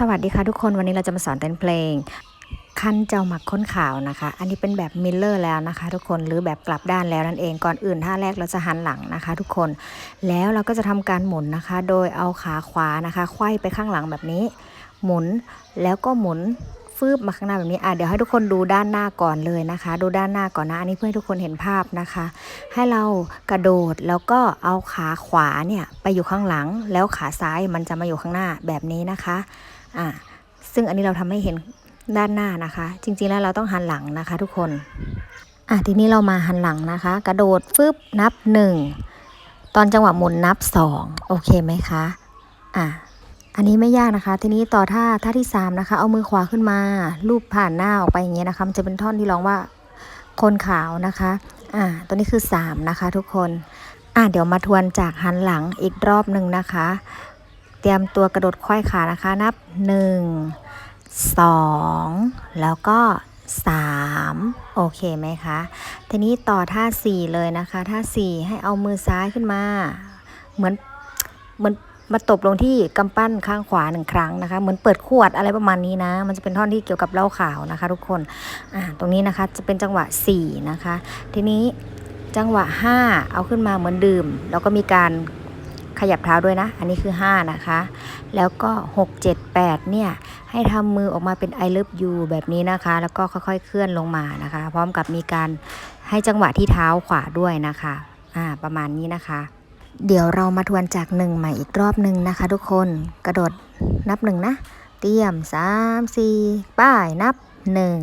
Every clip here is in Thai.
สวัสดีค่ะทุกคนวันนี้เราจะมาสอนเต้นเพลง ขั้นเจ้าหมักค้นขาวนะคะ อันนี้เป็นแบบมิลเลอร์แล้วนะคะ ทุกคนหรือแบบกลับด้านแล้วนั่นเองก่อนอื่นท่าแรกเราจะหันหลังนะคะ ทุกคนแล้วเราก็จะทำการหมุนนะคะ โดยเอาขาขวานะคะไขว้ไปข้างหลังแบบนี้ หมุนแล้วก็หมุนฟืบมาข้างหน้าแบบนี้อะเดี๋ยวให้ทุกคนดูด้านหน้าก่อนเลยนะคะ ดูด้านหน้าก่อนนะอันนี้เพื่อให้ทุกคนเห็นภาพนะคะ ให้เรากระโดดแล้วก็เอาขาขวาเนี่ยไปอยู่ข้างหลัง แล้วขาซ้ายมันจะมาอยู่ข้างหน้าแบบนี้นะคะ อะซึ่งอันนี้เราทำให้เห็นด้านหน้านะคะ จริงๆแล้วเราต้องหันหลังนะคะ ทุกคนอะทีนี้เรามาหันหลังนะคะ กระโดดฟึบนับหนึ่งตอนจังหวะหมุนนับสองโอเคไหมคะอะอันนี้ไม่ยากนะคะ ทีนี้ต่อท่าท่าที่ 3 นะคะ เอามือขวาขึ้นมา ลูบผ่านหน้าออกไปอย่างเงี้ยนะคะ มันจะเป็นท่อนที่ร้องว่าคนขาวนะคะ อ่า ตัวนี้คือ 3 นะคะ ทุกคน อ่าเดี๋ยวมาทวนจากหันหลังอีกรอบหนึ่งนะคะ เตรียมตัวกระโดดควายขานะคะ นับ 1 2 แล้วก็ 3 โอเคไหมคะ ทีนี้ต่อท่า 4 เลยนะคะ ท่า 4 ให้เอามือซ้ายขึ้นมา เหมือนเหมือนมาตบลงที่กำปั้นข้างขวาหนึ่งครั้งนะคะ เหมือนเปิดขวดอะไรประมาณนี้นะ มันจะเป็นท่อนที่เกี่ยวกับเล้าข่าวนะคะ ทุกคนอ่าตรงนี้นะคะจะเป็นจังหวะ 4 นะคะ ทีนี้จังหวะ 5 เอาขึ้นมาเหมือนดื่ม แล้วก็มีการ ขยับเท้าด้วยนะ อันนี้คือ 5 นะคะ แล้วก็ 6 7 8 เนี่ย ให้ทำมือออกมาเป็น I love you แบบนี้นะคะ แล้วก็ค่อยๆ เคลื่อนลงมานะคะ พร้อมกับมีการให้จังหวะที่เท้าขวาด้วยนะคะ อ่า ประมาณนี้นะคะ เดี๋ยวเรามาทวนจากหนึ่งใหม่อีกรอบหนึ่งนะคะ ทุกคน กระโดดนับหนึ่งนะ เตรียมสามสี่ป้ายนับหนึ่ง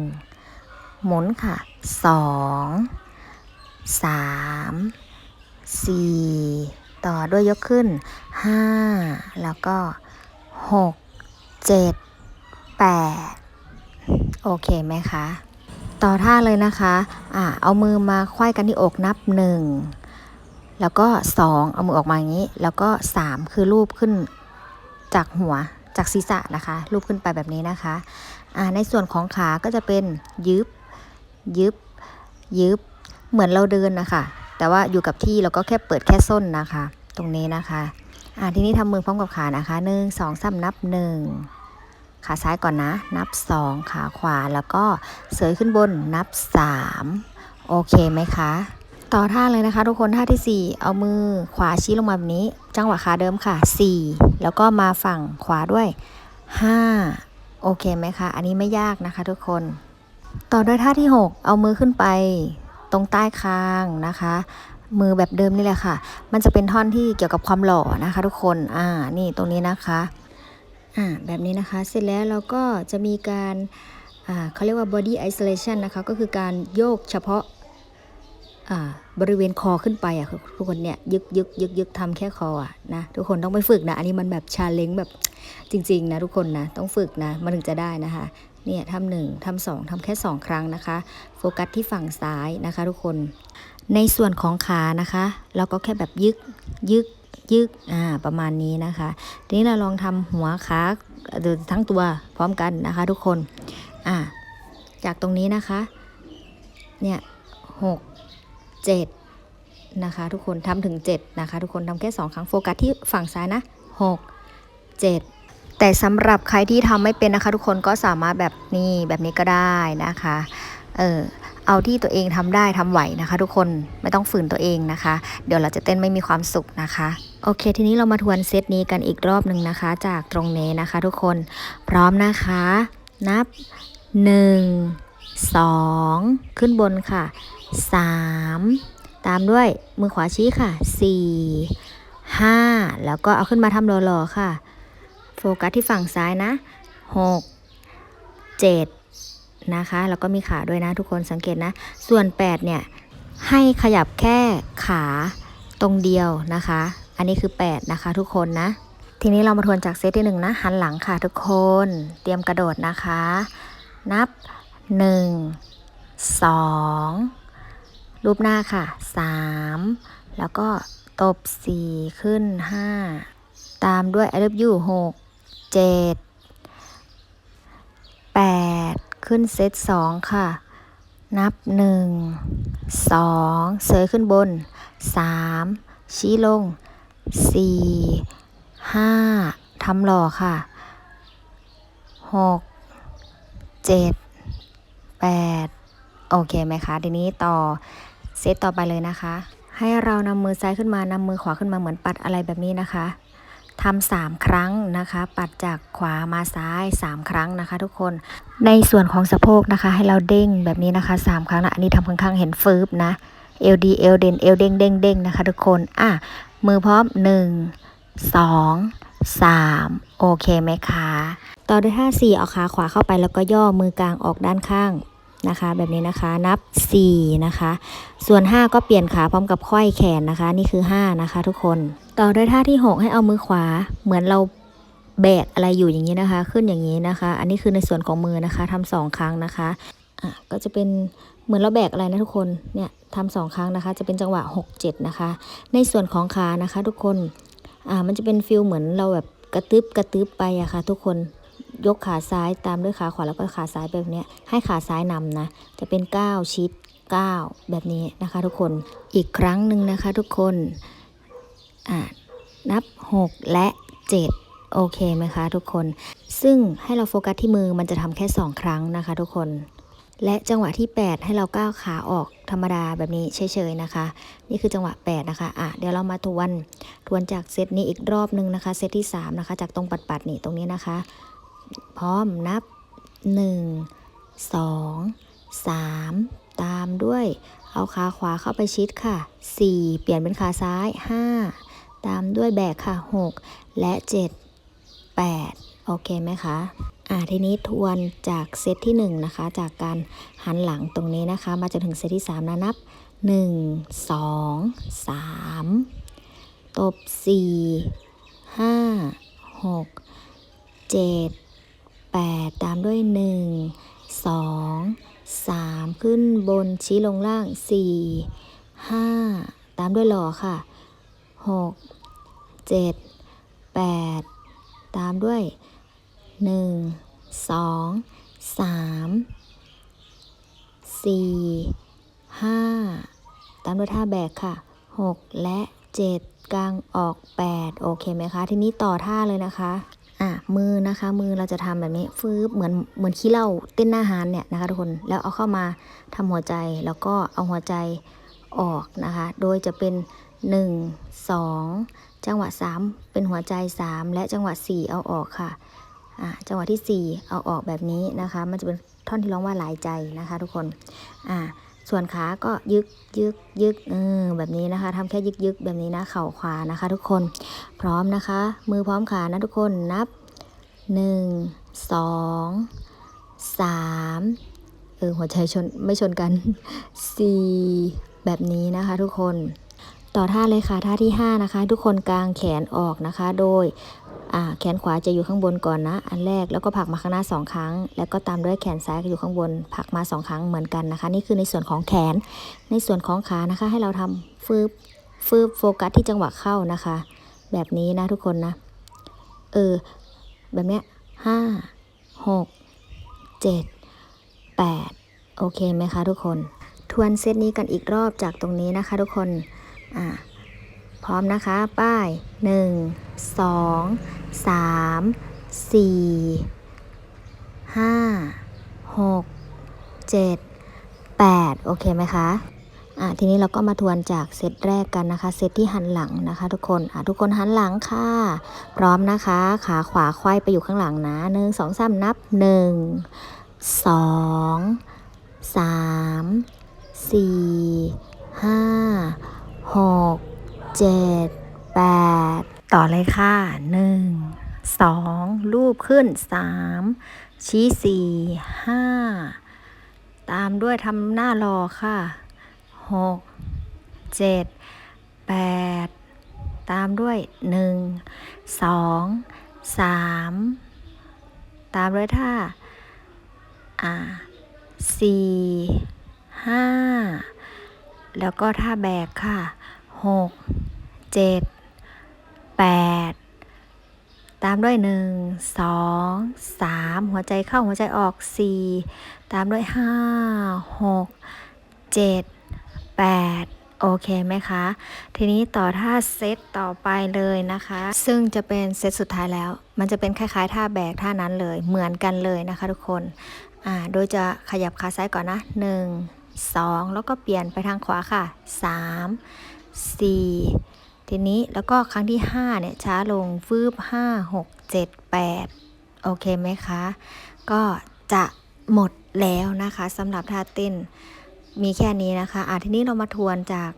หมุนค่ะสองสามสี่ ต่อด้วยยกขึ้นห้าแล้วก็หกเจ็ดแปดโอเคไหมคะ ต่อท่าเลยนะคะอ่าเอามือมาไขว้กันที่อกนับหนึ่งแล้วก็ 2 เอามือออกมาอย่างนี้ แล้วก็ 3 คือรูปขึ้นจากหัวจากศีรษะนะคะ รูปขึ้นไปแบบนี้นะคะอ่าในส่วนของขาก็จะเป็น ยึบ ยึบ ยึบ เหมือนเราเดินนะคะ แต่ว่าอยู่กับที่เราก็แค่เปิดแค่ส้นนะคะ ตรงนี้นะคะ อ่าทีนี้ทำมือพร้อมกับขานะคะหนึ่งสองสามนับหนึ่งขาซ้ายก่อนนะ นับ2ขาขวาแล้วก็เสยขึ้นบนนับ3โอเคไหมคะต่อท่าเลยนะคะ ทุกคนท่าที่ 4 เอามือขวาชี้ลงมาแบบนี้ จังหวะขาเดิมค่ะ 4 แล้วก็มาฝั่งขวาด้วย 5 โอเคไหมคะ อันนี้ไม่ยากนะคะทุกคน ต่อด้วยท่าที่ 6 เอามือขึ้นไป ตรงใต้คางนะคะ มือแบบเดิมนี่แหละค่ะ มันจะเป็นท่อนที่เกี่ยวกับความหล่อนะคะ ทุกคนอ่านี่ตรงนี้นะคะอ่าแบบนี้นะคะเสร็จแล้วเราก็จะมีการอ่าเขาเรียกว่า body isolation นะคะ ก็คือการโยกเฉพาะอ่าบริเวณคอขึ้นไปอะทุกคนเนี่ยยึกยึกยึกยึกทำแค่คออะนะทุกคนต้องไปฝึกนะ อันนี้มันแบบชาเลนจ์แบบจริง ๆ นะทุกคนนะ ต้องฝึกนะ มันถึงจะได้นะคะ เนี่ยทำหนึ่งทำสองทำแค่สองครั้งนะคะ โฟกัสที่ฝั่งซ้ายนะคะ ทุกคน ในส่วนของขานะคะ เราก็แค่แบบยึกยึกยึกอ่าประมาณนี้นะคะทีนี้เราลองทำหัวขาหรือทั้งตัวพร้อมกันนะคะ ทุกคนอ่าจากตรงนี้นะคะ เนี่ยหก7นะคะ ทุกคนทำถึง7นะคะ ทุกคนทำแค่2ครั้งโฟกัสที่ฝั่งซ้ายนะ6 7 แต่สำหรับใครที่ทำไม่เป็นนะคะ ทุกคนก็สามารถแบบนี้แบบนี้ก็ได้นะคะ เออเอาที่ตัวเองทำได้ทำไหวนะคะ ทุกคนไม่ต้องฝืนตัวเองนะคะ เดี๋ยวเราจะเต้นไม่มีความสุขนะคะโอเค ทีนี้เรามาทวนเซตนี้กันอีกรอบหนึ่งนะคะ จากตรงนี้นะคะ ทุกคนพร้อมนะคะ นับ 1 2 ขึ้นบนค่ะ 3 ตามด้วยมือขวาชี้ค่ะ 4 5 แล้วก็เอาขึ้นมาทำหล่อๆค่ะ โฟกัสที่ฝั่งซ้ายนะ 6 7 นะคะ แล้วก็มีขาด้วยนะทุกคนสังเกตนะ ส่วน 8 เนี่ย ให้ขยับแค่ขาตรงเดียวนะคะ อันนี้คือ 8 นะคะทุกคนนะ ทีนี้เรามาทวนจากเซตที่1นะ หันหลังค่ะทุกคน เตรียมกระโดดนะคะ นับ 1 2 รูปหน้าค่ะ 3 แล้วก็ตบ 4 ขึ้น 5 ตามด้วย I love you 6 7 8ขึ้นเซต2ค่ะ นับ1 2เสยขึ้นบน3ชี้ลง4 5ทำหล่อค่ะหกเจ็ดแปดโอเคไหมคะทีนี้ต่อเซตต่อไปเลยนะคะ ให้เรานำมือซ้ายขึ้นมานำมือขวาขึ้นมาเหมือนปัดอะไรแบบนี้นะคะ ทำสามครั้งนะคะ ปัดจากขวามาซ้ายสามครั้งนะคะ ทุกคนในส่วนของสะโพกนะคะ ให้เราเด้งแบบนี้นะคะสามครั้งนะอันนี้ทำค่อนข้างเห็นฟืบนะเอลดีเอลเด่นเอลเด้งเด้งเด้งนะคะ ทุกคนอะมือพร้อมหนึ่งสองสามโอเคไหมคะ ต่อด้วยท่า4เอาขาขวาเข้าไปแล้วก็ย่อมือกลางออกด้านข้าง นะคะ แบบนี้นะคะนับ 4 นะคะ ส่วน 5 ก็เปลี่ยนขาพร้อมกับค่อยแขนนะคะ นี่คือ 5 นะคะ ทุกคน ต่อด้วยท่าที่ 6 ให้เอามือขวา เหมือนเราแบกอะไรอยู่อย่างนี้นะคะ ขึ้นอย่างนี้นะคะ อันนี้คือในส่วนของมือนะคะทำสองครั้งนะคะอะก็จะเป็นเหมือนเราแบกอะไรนะทุกคนเนี่ยทำสองครั้งนะคะ จะเป็นจังหวะ 6 7 นะคะ ในส่วนของขานะคะ ทุกคนอ่ามันจะเป็นฟิลเหมือนเราแบบกระตึบกระตึบไปอะค่ะ ทุกคน ยกขาซ้ายตามด้วยขาขวาแล้วก็ขาซ้ายแบบนี้ให้ขาซ้ายนำนะ จะเป็น9ชิด9แบบนี้นะคะ ทุกคนอีกครั้งหนึ่งนะคะ ทุกคนนับ 6 และ 7 โอเคไหมคะทุกคน ซึ่งให้เราโฟกัสที่มือมันจะทำแค่ 2 ครั้งนะคะทุกคนและจังหวะที่ 8 ให้เราก้าวขาออกธรรมดาแบบนี้เฉยๆนะคะ นี่คือจังหวะ 8 นะคะอะเดี๋ยวเรามาทวน ทวนจากเซตนี้อีกรอบหนึ่งนะคะ เซตที่ 3 นะคะ จากตรงปัดๆนี่ตรงนี้นะคะ พร้อมนับ 1 2 3 ตามด้วย เอาขาขวาเข้าไปชิดค่ะ 4 เปลี่ยนเป็นขาซ้าย 5 ตามด้วยแบกค่ะ 6 และ 7 8 โอเคไหมคะอ่าทีนี้ทวนจากเซตที่ 1 นะคะ จากการหันหลังตรงนี้นะคะ มาจนถึงเซตที่ 3 นะนับ 1 2 3 ตบ 4 5 6เจ็ดแปดตามด้วยหนึ่งสองสามขึ้นบนชี้ลงล่างสี่ห้าตามด้วยหล่อค่ะหกเจ็ดแปดตามด้วยหนึ่งสองสามสี่ห้าตามด้วยท่าแบกค่ะหกและเจ็ดกลางออกแปดโอเคไหมคะ ทีนี้ต่อท่าเลยนะคะ อะมือนะคะมือเราจะทำแบบนี้ฟืบเหมือนเหมือนขี้เหล้าเต้นหน้าฮานเนี่ยนะคะทุกคนแล้วเอาเข้ามาทำหัวใจแล้วก็เอาหัวใจออกนะคะ โดยจะเป็น 1 2 จังหวะ 3 เป็นหัวใจ 3 และจังหวะ 4 เอาออกค่ะอะจังหวะที่ 4 เอาออกแบบนี้นะคะ มันจะเป็นท่อนที่ร้องว่าหลายใจนะคะ ทุกคนอะ ส่วนขาก็ยึกยึกยึกเออแบบนี้นะคะทำแค่ยึกยึกแบบนี้นะเข่าขวานะคะ ทุกคนพร้อมนะคะ มือพร้อมขานะทุกคนนับ 1 2 3เออหัวใจชนไม่ชนกัน 4 แบบนี้นะคะ ทุกคน ต่อท่าเลยค่ะท่าที่ 5 นะคะ ทุกคนกางแขนออกนะคะ โดยแขนขวาจะอยู่ข้างบนก่อนนะ อันแรกแล้วก็ผลักมาข้างหน้า 2 ครั้ง แล้วก็ตามด้วยแขนซ้ายก็อยู่ข้างบนผลักมา 2 ครั้งเหมือนกันนะคะ นี่คือในส่วนของแขน ในส่วนของขานะคะ ให้เราทำฟืบฟืบโฟกัสที่จังหวะเข้านะคะ แบบนี้นะทุกคนนะเออแบบเนี้ยห้าหกเจ็ดแปดโอเคไหมคะทุกคน ทวนเซตนี้กันอีกรอบจากตรงนี้นะคะ ทุกคน อ่าพร้อมนะคะ ป้ายหนึ่งสองสามสี่ห้าหกเจ็ดแปดโอเคไหมคะอะทีนี้เราก็มาทวนจากเซตแรกกันนะคะ เซตที่หันหลังนะคะทุกคนอะทุกคนหันหลังค่ะ พร้อมนะคะ ขาขวาควายไปอยู่ข้างหลังนะหนึ่งสองสามนับหนึ่งสองสามสี่ห้า หกเจ็ดแปดต่อเลยค่ะหนึ่งสองรูปขึ้นสามชี้สี่ห้าตามด้วยทำหน้ารอค่ะหกเจ็ดแปดตามด้วยหนึ่งสองสามตามด้วยท่าอ่าสี่ห้าแล้วก็ท่าแบกค่ะ หกเจ็ดแปดตามด้วยหนึ่งสองสามหัวใจเข้าหัวใจออกสี่ตามด้วยห้าหกเจ็ดแปดโอเคไหมคะ ทีนี้ต่อท่าเซตต่อไปเลยนะคะ ซึ่งจะเป็นเซตสุดท้ายแล้ว มันจะเป็นคล้ายๆ ท่าแบกท่านั้นเลย เหมือนกันเลยนะคะทุกคน อ่า โดยจะขยับขาซ้ายก่อนนะ1 2แล้วก็เปลี่ยนไปทางขวาค่ะ3 4 ทีนี้แล้วก็ครั้งที่ 5 เนี่ย ช้าลงฟืบ5 6 7 8 โอเคไหมคะ ก็จะหมดแล้วนะคะสำหรับท่าเต้นมีแค่นี้นะคะอะทีนี้เรามาทวนจาก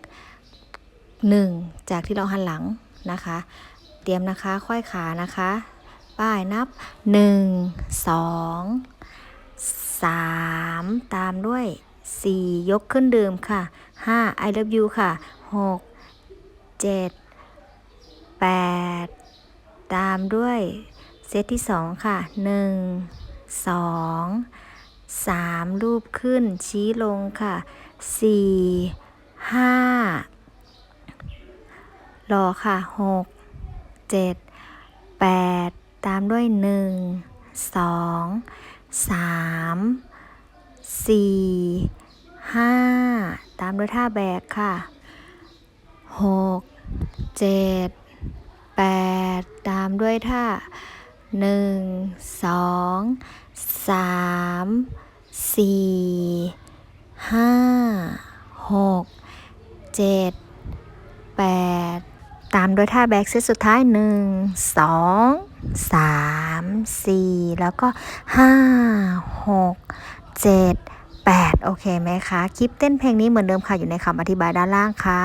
1 จากที่เราหันหลังนะคะ เตรียมนะคะค่อยขานะคะ ป้ายนับ 1 2 3 ตามด้วย 4 ยกขึ้นดื่มค่ะ 5 I love you ค่ะ 6 7 8 ตามด้วยเซตที่ 2 ค่ะ 1 2 3 รูปขึ้นชี้ลงค่ะ 4 5 รอค่ะ 6 7 8 ตามด้วย 1 2 3 4 5ตามด้วยท่าแบกค่ะ6 7 8ตามด้วยท่า1 2 3 4 5 6 7 8ตามด้วยท่าแบกเซตสุดท้าย1 2 3 4แล้วก็5 6 7 8 โอเคไหมคะ คลิปเต้นเพลงนี้เหมือนเดิมค่ะ อยู่ในคำอธิบายด้านล่างค่ะ